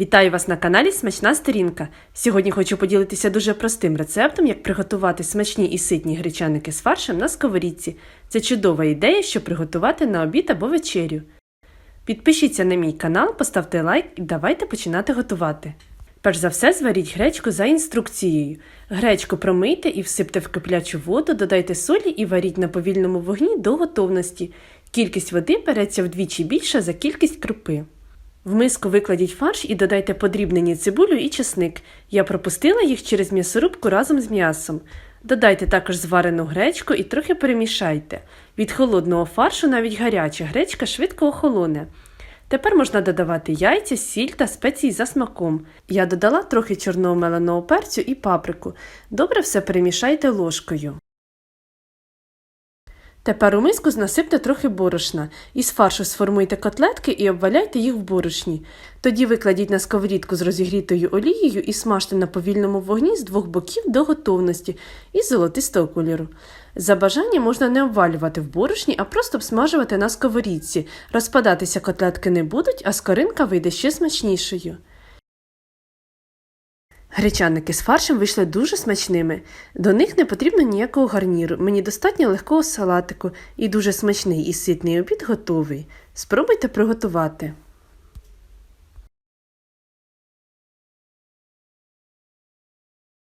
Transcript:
Вітаю вас на каналі Смачна Сторінка. Сьогодні хочу поділитися дуже простим рецептом, як приготувати смачні і ситні гречаники з фаршем на сковорідці. Це чудова ідея, щоб приготувати на обід або вечерю. Підпишіться на мій канал, поставте лайк і давайте починати готувати. Перш за все, зваріть гречку за інструкцією. Гречку промийте і всипте в киплячу воду, додайте солі і варіть на повільному вогні до готовності. Кількість води береться вдвічі більша за кількість крупи. В миску викладіть фарш і додайте подрібнені цибулю і чесник. Я пропустила їх через м'ясорубку разом з м'ясом. Додайте також зварену гречку і трохи перемішайте. Від холодного фаршу навіть гаряча гречка швидко охолоне. Тепер можна додавати яйця, сіль та спеції за смаком. Я додала трохи чорного меленого перцю і паприку. Добре все перемішайте ложкою. Тепер у миску насипте трохи борошна. Із фаршу сформуйте котлетки і обваляйте їх в борошні. Тоді викладіть на сковорідку з розігрітою олією і смажте на повільному вогні з двох боків до готовності із золотистого кольору. За бажанням можна не обвалювати в борошні, а просто обсмажувати на сковорідці. Розпадатися котлетки не будуть, а скоринка вийде ще смачнішою. Гречаники з фаршем вийшли дуже смачними. До них не потрібно ніякого гарніру. Мені достатньо легкого салатику і дуже смачний і ситний обід готовий. Спробуйте приготувати.